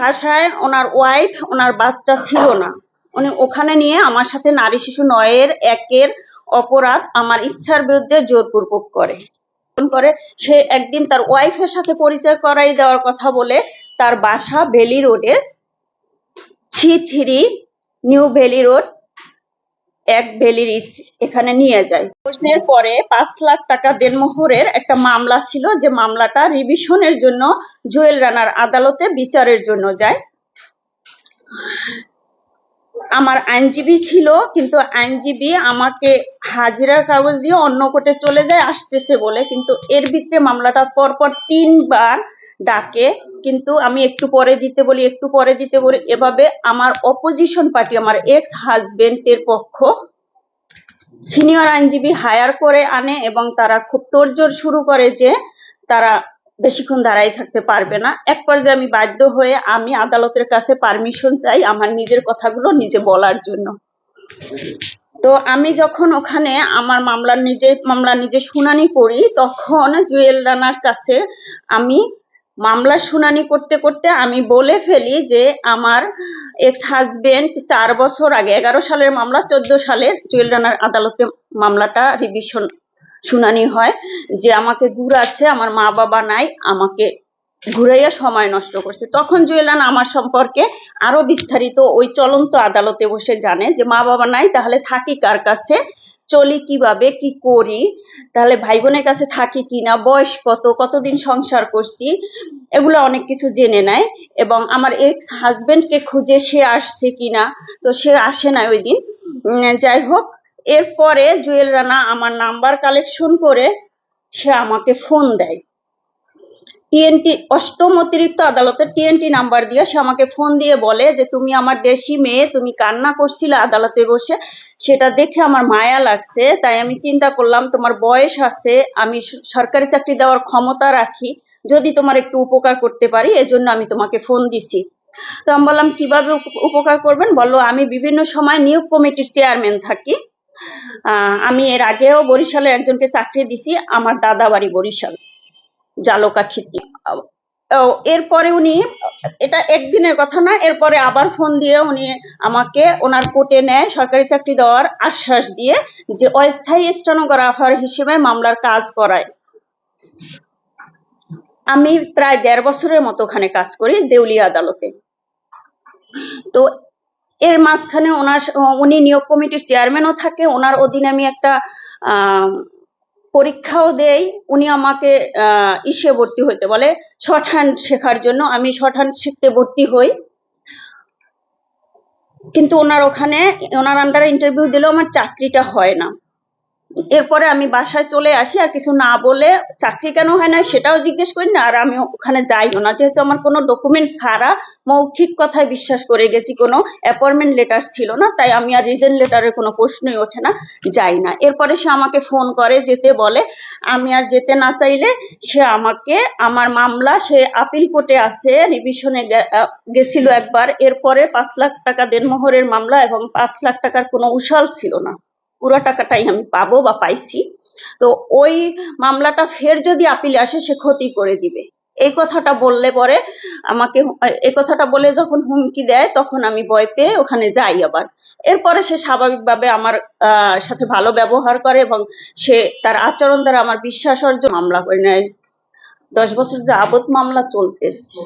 ভাষায় ওনার ওয়াইফ ওনার বাচ্চা ছিল না। উনি ওখানে নিয়ে আমার সাথে নারী শিশু নয়ের একের অপরাধ আমার ইচ্ছার বিরুদ্ধে জোরপূর্বক করে। করে, সে একদিন তার ওয়াইফের সাথে পরিচয় করাই দেওয়ার কথা বলে তার বাসা ভেলি রোডে three three, new valley road এক ভ্যালির ইস- এখানে নিয়ে যায়। কোর্সের পরে পাঁচ লাখ টাকা দেনমোহরের একটা মামলা ছিল যে মামলাটা রিভিশনের জন্য জুয়েল রানার আদালতে বিচারের জন্য যায়। আমার আইনজীবী ছিল, কিন্তু আইনজীবী আমাকে হাজিরার কাগজ দিয়ে অন্য কোর্টে চলে যায়, আসতেছে বলে। কিন্তু এর ভিতরে মামলাটা পরপর তিনবার ডাকে, কিন্তু আমি একটু পরে দিতে বলি, একটু পরে দিতে বলি। এভাবে আমার অপোজিশন পার্টি আমার এক্স হাজবেন্ডের পক্ষ সিনিয়র আইনজীবী হায়ার করে আনে এবং তারা খুব তোড়জোড় শুরু করে যে তারা বেশিক্ষণ দাঁড়াই থাকতে পারবে না। এক পর্যায়ে আমি বাধ্য হয়ে আমি আদালতের কাছে পারমিশন চাই আমার নিজের কথাগুলো নিজে বলার জন্য। তো আমি যখন ওখানে আমার মামলার নিজে মামলা নিজে শুনানি করি, তখন জুয়েল রানার কাছে আমি মামলা শুনানি করতে করতে আমি বলে ফেলি যে আমার এক্স হাজবেন্ড চার বছর আগে, এগারো সালের মামলা, চোদ্দ সালের জুয়েল রানার আদালতে মামলাটা রিভিশন শুনানি হয়। যে আমাকে ঘুরাচ্ছে, আমার মা বাবা নাই, আমাকে ঘুরাইয়া সময় নষ্ট করছে। তখন জুয়েলান আমার সম্পর্কে আরও বিস্তারিত ওই চলন্ত আদালতে বসে জানে যে মা বাবা নাই, তাহলে থাকি কার কাছে? চলি কীভাবে, কি করি, তাহলে ভাই বোনের কাছে থাকি কি না বয়স কত, কতদিন সংসার করছি, এগুলো অনেক কিছু জেনে নেয় এবং আমার এক্স হাজবেন্ডকে খুঁজে সে আসছে কি না তো সে আসে না ওই দিন। যাই হোক, এরপরে জুয়েল রানা আমার নাম্বার কালেকশন করে সে আমাকে ফোন দেয়। টিএনটি অষ্টম অতিরিক্ত আদালতের টিএনটি নাম্বার দিয়ে সে আমাকে ফোন দিয়ে বলে যে, তুমি আমার দেশি মেয়ে, তুমি কান্না করছিলে আদালতে বসে। সেটা দেখে আমার মায়া লাগছে। তাই আমি চিন্তা করলাম, তোমার বয়স আছে, আমি সরকারি চাকরি দেওয়ার ক্ষমতা রাখি। যদি তোমার একটু উপকার করতে পারি, এজন্য আমি তোমাকে ফোন দিছি। তো আমি বললাম, কীভাবে উপ- উপকার করবেন? বলল, আমি বিভিন্ন সময় নিয়োগ কমিটির চেয়ারম্যান থাকি। আমি এর আগেও বরিশালে একজনকে চাকরি দিছি, আমার দাদা বাড়ি বরিশাল। জালকাঠিতে ও, এরপরে উনি এটা একদিনের কথা না এরপরে আবার ফোন দিয়ে উনি আমাকে ওনার কোর্টে নেয় সরকারি চাকরি দেওয়ার আশ্বাস দিয়ে যে অস্থায়ী স্টেনোগ্রাফার হিসেবে মামলার কাজ করায়। আমি প্রায় দেড় বছরের মতো ওখানে কাজ করি দেউলিয়া আদালতে। তো এর মাঝখানে ওনার উনি নিয়োগ কমিটির চেয়ারম্যানও থাকে ওনার অধীনে আমি একটা পরীক্ষাও দেই, উনি আমাকে ইসে ভর্তি হইতে বলে শর্ট হ্যান্ড শেখার জন্য। আমি শর্ট হ্যান্ড শিখতে ভর্তি হই। কিন্তু ওনার ওখানে, ওনার আন্ডারে ইন্টারভিউ দিলেও আমার চাকরিটা হয় না। এরপরে আমি বাসায় চলে আসি, আর কিছু না বলে চাকরি কেন হয় না সেটাও জিজ্ঞেস করি না, আর আমি ওখানে যাইও না। যেহেতু আমার কোনো ডকুমেন্ট ছাড়া মৌখিক কথায় বিশ্বাস করে গেছি, কোনো অ্যাপয়েন্টমেন্ট লেটার ছিল না, তাই আমি আর রিজেন লেটারের কোনো প্রশ্নই ওঠে না, যাই না। এরপরে সে আমাকে ফোন করে, যেতে বলে, আমি আর যেতে না চাইলে সে আমাকে, আমার মামলা সে আপিল কোর্টে আছে রিভিশনে গেছিল একবার, এরপরে পাঁচ লাখ টাকা দেনমোহরের মামলা এবং পাঁচ লাখ টাকার কোনো উশাল ছিল না। পুরো টাকাটাই আমি পাবো বা পাইছি। তো ওই মামলাটা ফের যদি আপিলে আসে, সে ক্ষতি করে দিবে। এই কথাটা বললে পরে আমাকে এই কথাটা বলে যখন হুমকি দেয়, তখন আমি ভয় পেয়ে ওখানে যাই আবার। এরপরে সে স্বাভাবিকভাবে আমার সাথে ভালো ব্যবহার করে এবং সে তার আচরণ দ্বারা আমার বিশ্বাস অর্জন মামলা করে নেয়। দশ বছর যাবত মামলা চলতেছে।